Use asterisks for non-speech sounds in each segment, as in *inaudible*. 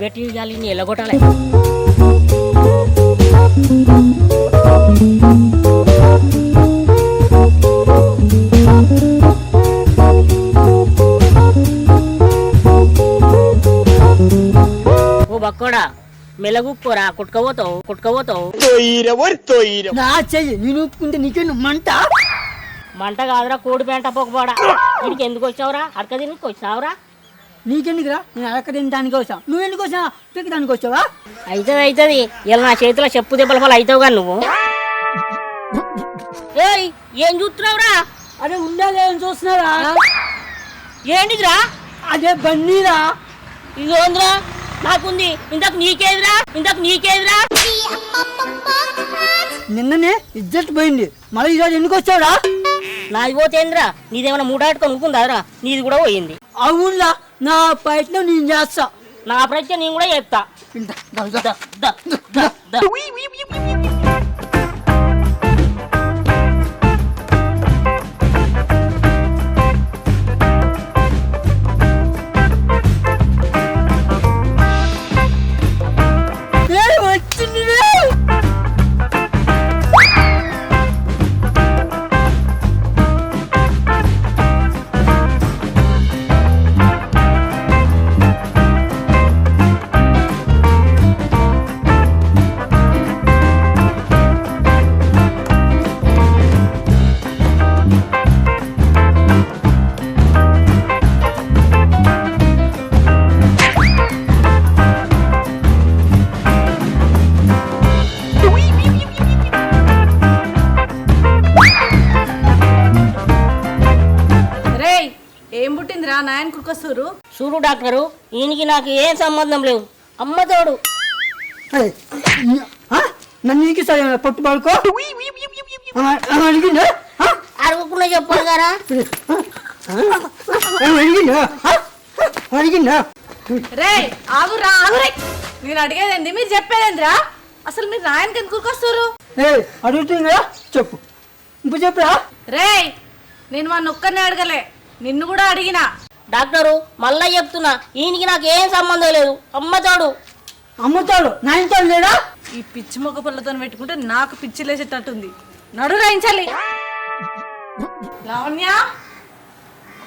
పెట్టి ఇవ్వాలి నీ ఎల్లగొట్టాలి ఓ బక్కోడా మెలగుక్కోరా కుట్టుకపోతావు కుట్టుకపోతావు. నా చెయ్యి నేను ఒప్పుకుంటే నీకేను మంట? మంట కాదురా కోడి పెంట పోకపోడా? వీడికి ఎందుకు వచ్చావురా? అడక దీనికి వచ్చినావురా నీకెందుకురా? నేను అడక్క తినడానికి వచ్చా. నువ్వు ఎందుకు వచ్చా? పిక్కడానికి వచ్చావా? అవుతుంది అవుతుంది ఇలా నా చేతిలో చెప్పు దెబ్బల ఫలం అవుతావు కానీ నువ్వు. ఏయ్ ఏం చూస్తున్నావురా? అదే ఉండాలి అని చూస్తున్నారా? ఏంటిదిరా? అదే బన్నీరా. ఇదోందిరా నాకుంది. ఇంతకు నీకేదిరా? ఇంతకు నీకేదిరా? నిన్ననే ఇజ్జత్ పోయింది. మళ్ళీ ఈరోజు ఎందుకు వచ్చావురా? నాది పోతేంద్రా? నీదేమైనా మూడాటుకొని ఊరుకుందారా నీది కూడా పోయింది. అవునులా నా ప్రయత్నం నేను చేస్తా. నా ప్రశ్న నేను కూడా చెప్తా చూడు డాక్టరు ఈయనకి నాకు ఏం సంబంధం లేవు. అమ్మ తోడు. ఏయ్, ఆ? నన్ను నీకు సరే పట్టు పడుకో? అడిగిందా? అడగకుండా చెప్పాను కదా. అడిగిందా? అడిగిందా? ఆగురా ఆగురే. నేను అడిగేదేంది? మీరు చెప్పేదేందిరా? అసలు మీరు నాయనకి ఎందుకు ఏయ్, అడుగుతుందా చెప్పు. ఇప్పుడు చెప్పురా? రేయ్ నేను మన ఒక్కరిని అడగలే. నిన్ను కూడా అడిగినా. డాక్టరు మళ్ళా చెప్తున్నా ఈయనకి నాకు ఏం సంబంధం లేదు. అమ్మ తోడు. అమ్ముతాడు నా ఇంట్లో లేడా ఈ పిచ్చి మొక్క పళ్ళతో పెట్టుకుంటే నాకు పిచ్చి లేచేటట్టుంది. నడు రాయించాలి. లావణ్య?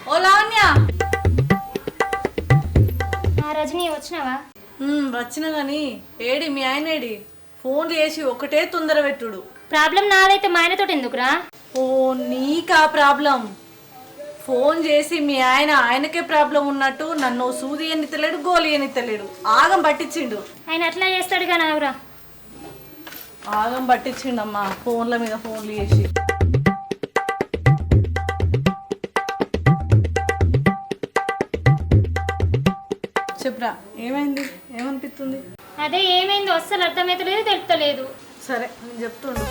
ఓ లావణ్య! ఆ రజనీ వచ్చినావా? ఉమ్, వచ్చిన గాని ఏడి మీ ఆయన ఏడి? ఫోన్లు చేసి ఒకటే తొందర పెట్టుడు. ప్రాబ్లం నాదైతే మా ఆయనతోటి ఎందుకురా? ఓ నీకా ప్రాబ్లం. ఫోన్ చేసి మీ ఆయన ఆయనకే ప్రాబ్లం ఉన్నట్టు నన్ను సూది ఎన్నితలేడు గోలి ఎన్నితలేడు. ఆగం పట్టించిండు. ఆయన అట్లా చేస్తాడు కానీ ఆవురా ఆగం పట్టించిండమ్మా ఫోన్ల మీద ఫోన్లు చేసి. చెప్పురా ఏమైంది? ఏమనిపిస్తుంది? అదే ఏమైందో అస్సలు అర్థమైతలేదు తెలుస్తలేదు సరే నేను చెప్తుండు.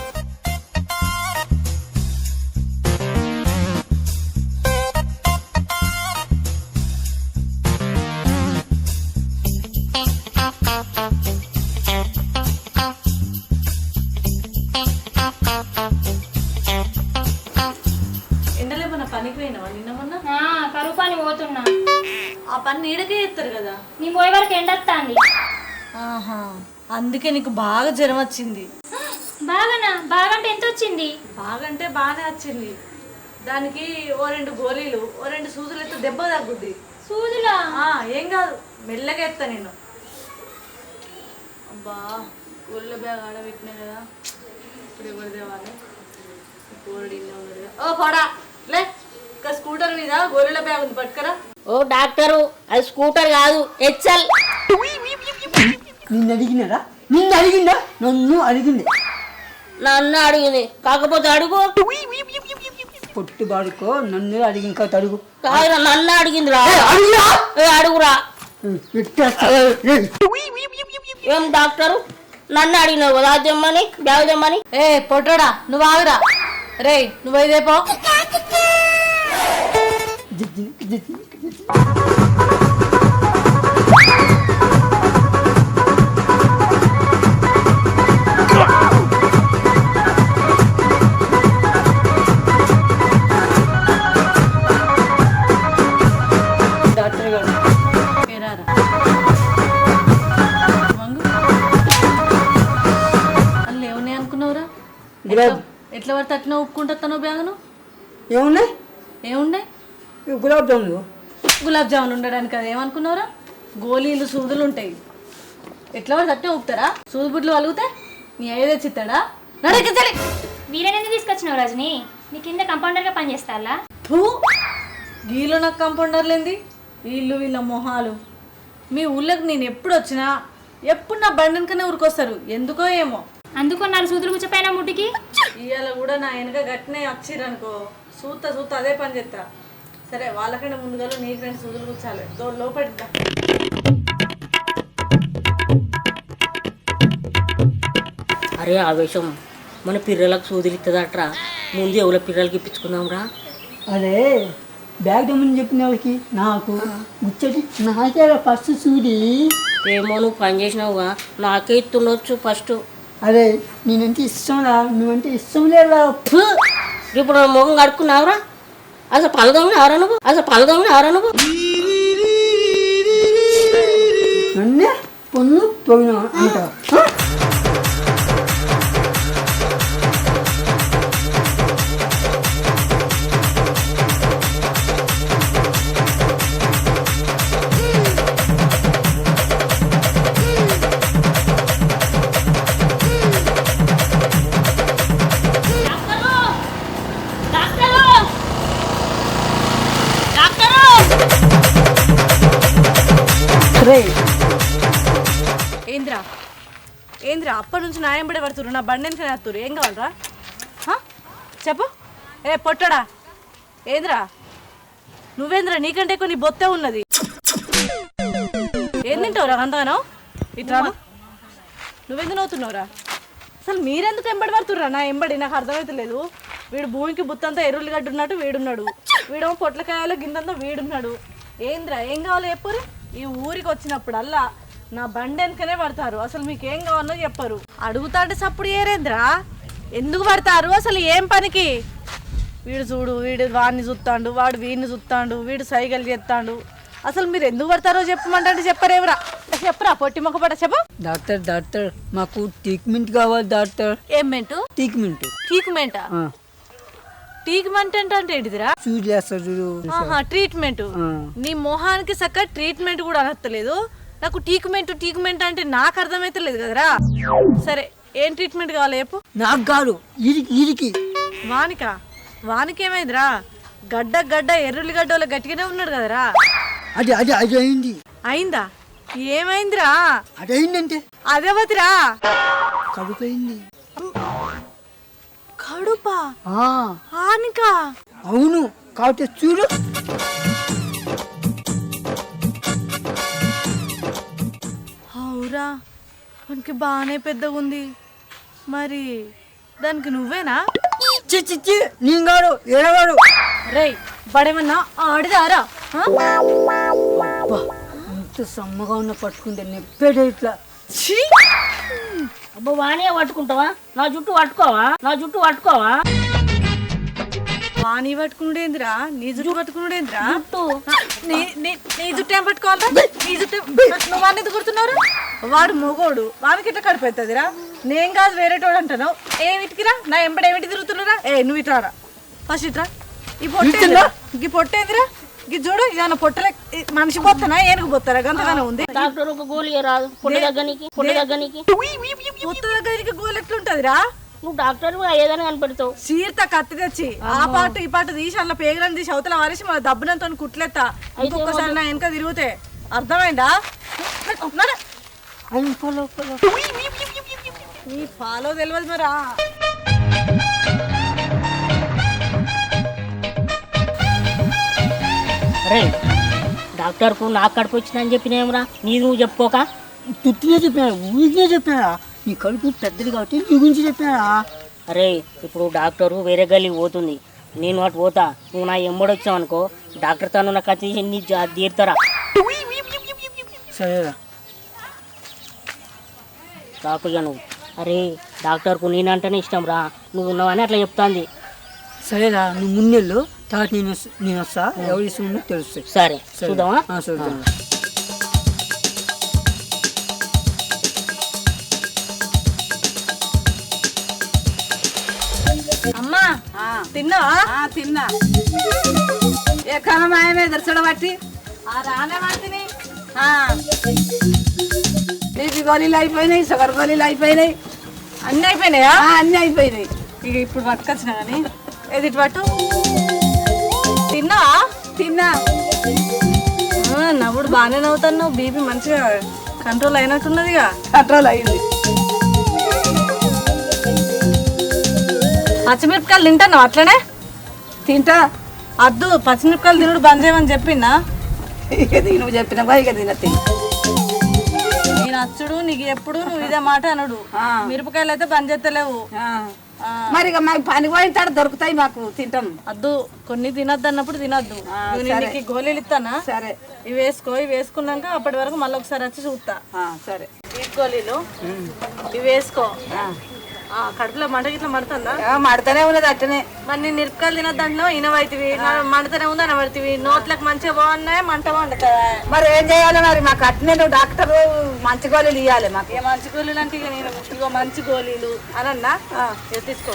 ఆహా అందుకే నీకు బాగా జ్వరం వచ్చింది. బాగానా? బాగంటే ఎంత వచ్చింది బాగంటే బాగానే వచ్చింది. దానికి ఓ రెండు గోళీలు ఓ రెండు సూదులు అయితే దెబ్బ తగ్గుద్ది. సూదులా? ఆ, ఏం కాదు మెల్లగా ఎత్తా నేను. అబ్బా గొల్ల బ్యాగ్ ఆడ పెట్టినా కదా. ఇప్పుడు ఎవరు తేవాలి గోల్డ్. ఓ పడా లే ఇంకా స్కూటర్ మీద గొర్రెల బ్యాగ్ ఉంది పట్టుకరా. ఓ డాక్టరు అది స్కూటర్ కాదు హెచ్ఎల్. నిన్ను అడిగినారా నిన్ను అడిగిందా. నన్ను అడిగింది. నన్ను అడిగింది కాకపోతే అడుగు. పొట్టు బాడుకో నన్ను అడిగి ఇంకా అడుగు కాదురా నన్ను అడిగిందిరా. ఏయ్, అడిగిరా? ఏ, అడుగురా. డాక్టరు? నన్ను అడిగినావు కదా అది తెమ్మని బ్యాగ్ తెమ్మని? ఏ పొట్టడా నువ్వు ఆగురా. రేయ్ నువ్వు ఇదే పో. అట్లా ఉప్పుకుంటా బ్యాగును? ఏమున్నాయి ఏముండే? ఇవి గులాబ్ జాములు. గులాబ్ జామున్ ఉండడానికి అది ఏమనుకున్నారా గోళీలు సూదులు ఉంటాయి. ఎట్లా పడితే అట్టే ఊపుతారా? సూది బుడ్లు వలుగుతే నీ అయ్య తెచ్చిస్తాడా? నడకెచ్చలే వీళ్ళని తీసుకొచ్చినావు రజని? నీ కింద కంపౌండర్గా పనిచేస్తాలా ఫూ వీళ్ళు నాకు కంపౌండర్లేంది వీళ్ళు వీళ్ళ మొహాలు. మీ ఊళ్ళకి నేను ఎప్పుడు వచ్చినా ఎప్పుడు నా బండి వెనకనే ఊరికొస్తారు. ఎందుకో ఏమో. అందుకో నాలుగు సూదులు కూర్చోపోయినా ముట్టికి? ఇవాళ కూడా నా వెనక గట్టినే వచ్చిరనుకో సూత సూత అదే పని చేస్తా సరే వాళ్ళకంటే ముందుగా నీకు రెండు సూదులు కూర్చాలి దో లోపడిద్దా అరే ఆవేశం మన పిల్లలకు సూదులు ఇస్తుందట్రా ముందు ఎవరి పిల్లలకి ఇప్పించుకుందాం రా అదే బ్యాగ్ దమ్మని చెప్పిన వాళ్ళకి నాకు ముచ్చటి నాకే ఫస్ట్ సూది. ఏమో నువ్వు పని చేసినావుగా. నాకే ఇస్తుండొచ్చు ఫస్ట్. అరే నేనంటే ఇష్టం రా నువ్వంటే ఇష్టం లేదా! ఇప్పుడు ముఖం కడుక్కున్నావురా? అసలు పలదొంగ ఎవరా నువ్వు? అసలు పలదొంగ ఎవరా నువ్వు? నన్నే పొన్ను తోగిన ఏంద్రా? ఏంద్రా? అప్పటి నుంచి నా ఎంబడే పడుతురు నా బండి వెనకనే వస్తురు ఏం కావాలరా? చెప్పు. ఏ పొట్టడా? ఏంద్రా? నువ్వేంద్రా? నీకంటే కొన్ని బొత్తే ఉన్నది. ఏం తింటావురా? అంతగానో ఇట్లా నువ్వెందుకు నవ్వుతున్నావురా? అసలు మీరెందుకు ఎంబడి పడుతుర్రా? నా ఎంబడి నాకు అర్థమవుతలేదు వీడు భూమికి బుత్తంతా ఎరువులు గడ్డున్నట్టు వీడున్నాడు. వీడేమో పొట్లకాయలో గిందంతా వీడున్నాడు. ఏంద్రా? ఏం కావాలో? చెప్పురా ఈ ఊరికి వచ్చినప్పుడల్లా నా బండి వెనకనే పడతారు. అసలు మీకు ఏం కావాలో చెప్పరు. అడుగుతా అంటే సప్పుడు ఏరేంద్రా? ఎందుకు పడతారు? అసలు ఏం పనికి? వీడు చూడు వీడు వాడిని చూస్తాడు వాడు వీడిని చూస్తాడు వీడు సైకిల్ చేస్తాడు. అసలు మీరు ఎందుకు పడతారో చెప్పమంటే చెప్పరేవరా? చెప్పరా పొట్టి మొక్కపడ చెప్పు. డాక్టర్ డాక్టర్ మాకు ట్రీట్మెంట్ కావాలి డాక్టర్. ఏం మెంటు? ట్రీట్మెంట్ ట్రీట్మెంటా ట్రీట్మెంట్ అంటే ఏంటిదిరా? చూడు. ట్రీట్మెంట్. నీ మొహానికి సక్క ట్రీట్మెంట్ కూడా అనత్తలేదు. నాకు ట్రీట్మెంట్ ట్రీట్మెంట్ అంటే నాకు అర్థమైతలేదు కదరా. సరే ఏం ట్రీట్మెంట్ కావాలి చెప్పు? నాకు కాదు ఇరికి ఇరికి వానిక? వానికి ఏమైందిరా? గడ్డ గడ్డ ఎర్రుల్లి గడ్డ వాళ్ళ గట్టిగానే ఉన్నాడు కదరా. అది అది అది అయింది. అయిందా? ఏమైందిరా? అది అయిందంటే అదేవతిరా కడుపు అయింది. కడుపా? ఆ, ఆనికా అవును కాబట్టి చూడు. అవురా మనకి బాగానే పెద్దగా ఉంది మరి దానికి నువ్వేనా? చి చి చి నేను కాడు ఏడవాడు రేయ్ బడేమన్నా ఆడిదారా? ఇంత సమ్మగా ఉన్న పట్టుకుంటే నెప్పేట ఇట్లా! అబ్బో వానే పట్టుకుంటావా? నా జుట్టు పట్టుకోవా? నా జుట్టు పట్టుకోవా? వాణి పట్టుకునేందిరా నీ జుట్టు పట్టుకునేందిరా జుట్టు. నీ నీ నీ జుట్టు ఏం పట్టుకోవాలరా? నీ జుట్టు నువ్వు వాడిని ఎందుకు గుర్తున్నావు వాడు మొగోడు. వానికి ఇట్లా కడిపోతుందిరా నేను కాదు వేరేటోడు అంటాను ఏమిటికిరా నా ఎంబడి ఏమిటి తిరుగుతున్నారా ఏ నువ్వు ఇట్రారా ఫస్ట్ ఇట్రా ఈ పొట్టేందిరా ఈ పొట్టేందిరా చూడు ఇదన్న పొట్టలే మనిషి పోతానా ఏనుగు పోతారా గంతగానే ఉంది డాక్టర్ ఒక గోళీ రాదు పొట్ట దగ్గరికి పొట్ట దగ్గరికి పొట్టు దగ్గరికి గోలు ఎట్లుంటదిరా నువ్వు డాక్టర్ ఏదైనా కనిపెడతావు చీరత కత్తి తెచ్చి ఆ పాటు ఈ పాటు తీసి అందులో పేగలను తీసి అవతల వారేసి మన దబ్బునంతో కుట్లెత్తా ఇంకొకసారి నా వెనక తిరిగితే అర్థమైందా నీ ఫాలో తెలియదు మరా అరే డాక్టర్కు నాకు కడుపు వచ్చిందని చెప్పినేమరా నీది నువ్వు చెప్పుకోక. తుట్టినే చెప్పినాడు ఊరికే చెప్పినాడా నీ కడుపు పెద్దది కాబట్టి నీ గురించి చెప్పినాడా అరే ఇప్పుడు డాక్టరు వేరే గల్లి పోతుంది. నేను అటు పోతా. నువ్వు నా ఎంబడొచ్చావు అనుకో డాక్టర్ తను నాకు వచ్చి నీ తీరుతారా? సరేరా. కాకుగా నువ్వు. అరే డాక్టర్కు నేనంటేనే ఇష్టం రా నువ్వు ఉన్నావని అట్లా చెప్తాంది. సరేరా నువ్వు ముందెళ్ళు తర్వాత నేను నేను వస్తా ఎవరు ఇస్తుందో తెలుస్తాయి. సరే. చూద్దామా? ఆ, చూద్దాం. అమ్మా తిన్నావా? ఆ, తిన్నా. ఏ ఆ రానే వాటిని. బీపీ గోళీలు అయిపోయినాయి షుగర్ గోళీలు అయిపోయినాయి. అన్నీ అయిపోయినాయా? ఆ, అన్నీ అయిపోయినాయి. ఇక ఇప్పుడు పట్టుకొచ్చిన కానీ ఏది ఇటు పట్టు? తిన్నావా? తిన్నా. నవ్వుడు బాగానే నవ్వుతాను బీపీ మంచిగా కంట్రోల్ అయినట్టున్నదిగా. కంట్రోల్ అయింది. పచ్చిమిరపకాయలు తింటాను అట్లనే? తింటా. అద్దు పచ్చిమిరపకాయలు తినుడు బంద్ చేయమని చెప్పిందా? ఇక నువ్వు చెప్పినవా ఇక తిన తిని. నేను అచ్చుడు నీకు ఎప్పుడు నువ్వు ఇదే మాట అనడు. మిరపకాయలు అయితే బంద్ చేస్తలేవు. మరి మాకు పని పోయిన దొరుకుతాయి మాకు తింటాం. అద్దు కొన్ని తినద్దు. అన్నప్పుడు తినద్దు. నీకు గోళీలు ఇస్తానా సరే. ఇవి వేసుకో ఇవి వేసుకున్నాక అప్పటి వరకు మళ్ళీ ఒకసారి వచ్చి చూస్తా సరే. ఈ గోళీలు ఇవి వేసుకో. కడుపులో మంట గిట్ల మడుతుందా? మడతనే ఉన్నది అట్టనే మరి నేను మిరపకాయలు తినద్దంటున్నా ఇనవైతివి మంటతోనే ఉంది అనబడితివి నోట్లకు మంచిగా బాగున్నాయి మంట వండుతుందా మరి ఏం చేయాలి మరి? మాకు అట్నే నువ్వు డాక్టర్ మంచి గోళీలు ఇవ్వాలి మాకు. ఇక మంచి గోళీలు అంటే ఇక నేను ఇగో మంచి గోళీలు అనన్నా? తీసుకో.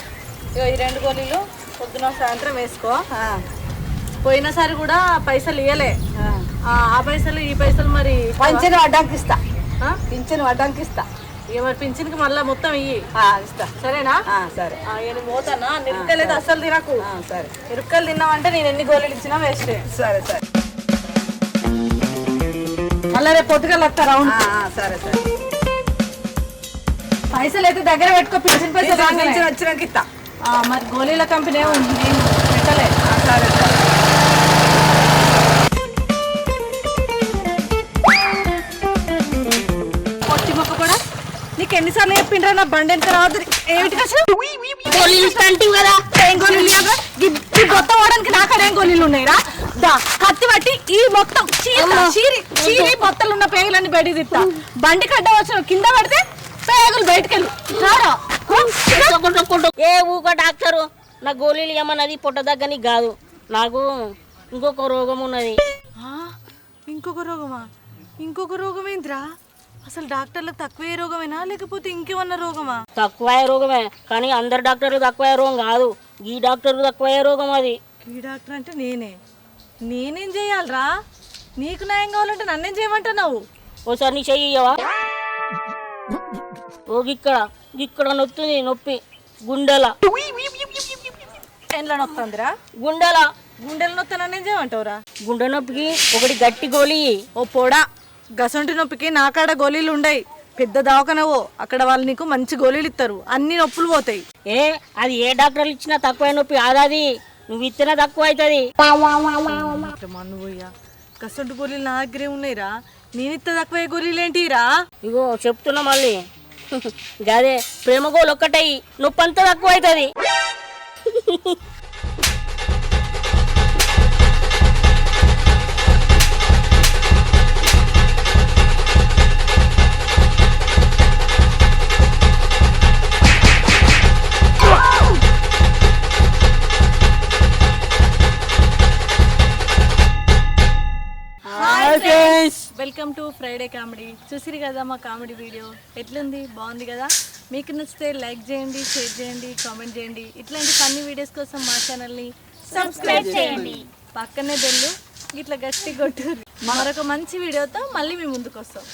ఇగో ఈ రెండు గోళీలు పొద్దున సాయంత్రం వేసుకో. పోయినసారి కూడా పైసలు ఇవ్వలే ఆ. పైసలు ఈ పైసలు మరి పింఛను అడ్డంకి ఇస్తా ఆ? పింఛను అడ్డంకి మరి పింఛన్కి మళ్ళీ మొత్తం ఇయ్యి. ఇస్తా. సరేనా? సరే. నేను పోతానా? నిరుక్కలు అయితే అస్సలు తినకు. సరే. నిరుక్కలు తిన్నావంటే నేను ఎన్ని గోళీలు ఇచ్చినా వేస్టే. సరే సరే. మళ్ళీ రేపు పొద్దుగల వస్తా రౌండ్ సరే సరే. పైసలు అయితే దగ్గర పెట్టుకో పింఛన్ పైసలు వచ్చినాక ఇస్తా. మరి గోళీల కంపెనీ ఉంది నేను పెట్టలే. ఆ, సరే సరే. నీకు ఎన్నిసార్లు చెప్పిండ్రా నా బండి ఎంత రావద్దు ఏమిటి మొత్తం పోవడానికి నా కాడ ఏం గోళీలు ఉన్నాయిరా దా కత్తి పట్టి ఈ మొత్తం చీరి చీరి చీరి మొత్తం ఉన్న పేగులన్నీ బయటికి తిత్తా బండి కడ్డ వచ్చిన కింద పడితే పేగులు బయటకు వెళ్ళు రారా కొట్టు, కొట్టు. ఏ ఊక డాక్టరు? నా గోళీలు ఏమన్నది పొట్ట దగ్గని కాదు. నాకు ఇంకొక రోగం ఉన్నది. ఇంకొక రోగమా? ఇంకొక రోగం ఏంద్రా? అసలు డాక్టర్లకు తక్కువే రోగమేనా? లేకపోతే ఇంకేమన్నా రోగమా? తక్కువ రోగమే కానీ అందరు డాక్టర్లు తక్కువ రోగం కాదు. ఈ డాక్టర్ తక్కువ రోగం అది. ఈ డాక్టర్ అంటే నేనే. నేనేం చేయాలరా? నీకు న్యాయం కావాలంటే నన్నేం చేయమంటున్నావు? ఓసారి నీ చెయ్యి ఇయ్యవా? ఓ ఇక్కడ ఇక్కడ నొత్తుంది నొప్పి. గుండెల. ఎండ్ల నొత్తందిరా? గుండెల. గుండెలు నొత్త నన్నేం చేయమంటావురా? గుండె నొప్పికి ఒకటి గట్టి గోళీ ఓ పోడా. గసంటి నొప్పికి నా కాడ గోళీలు ఉండయి. పెద్ద దవాఖనవో అక్కడ వాళ్ళు నీకు మంచి గోళీలు ఇస్తారు అన్ని నొప్పులు పోతాయి. ఏ అది ఏ డాక్టర్లు ఇచ్చినా తక్కువ నొప్పి ఆదాది నువ్వు ఇచ్చినా తక్కువ అవుతుంది గసంటి గోళీలు నా దగ్గరే ఉన్నాయిరా. నేను ఇత్త తక్కువ గోళీలు ఏంటిరా? ఇగో చెప్తున్నా మళ్ళీ. *laughs* గదే ప్రేమ గోలు ఒక్కటయి నొప్పి అంతా తక్కువ అవుతుంది *laughs* వెల్కమ్ టు ఫ్రైడే కామెడీ. చూసిరు కదా మా కామెడీ వీడియో? ఎట్లుంది? బాగుంది కదా? మీకు నచ్చితే లైక్ చేయండి షేర్ చేయండి కామెంట్ చేయండి. ఇట్లాంటి ఫన్నీ వీడియోస్ కోసం మా ఛానల్ని సబ్స్క్రైబ్ చేయండి. పక్కనే బెల్లు ఇట్లా గట్టి కొట్టు మరొక మంచి వీడియోతో మళ్ళీ మీ ముందుకు వస్తాం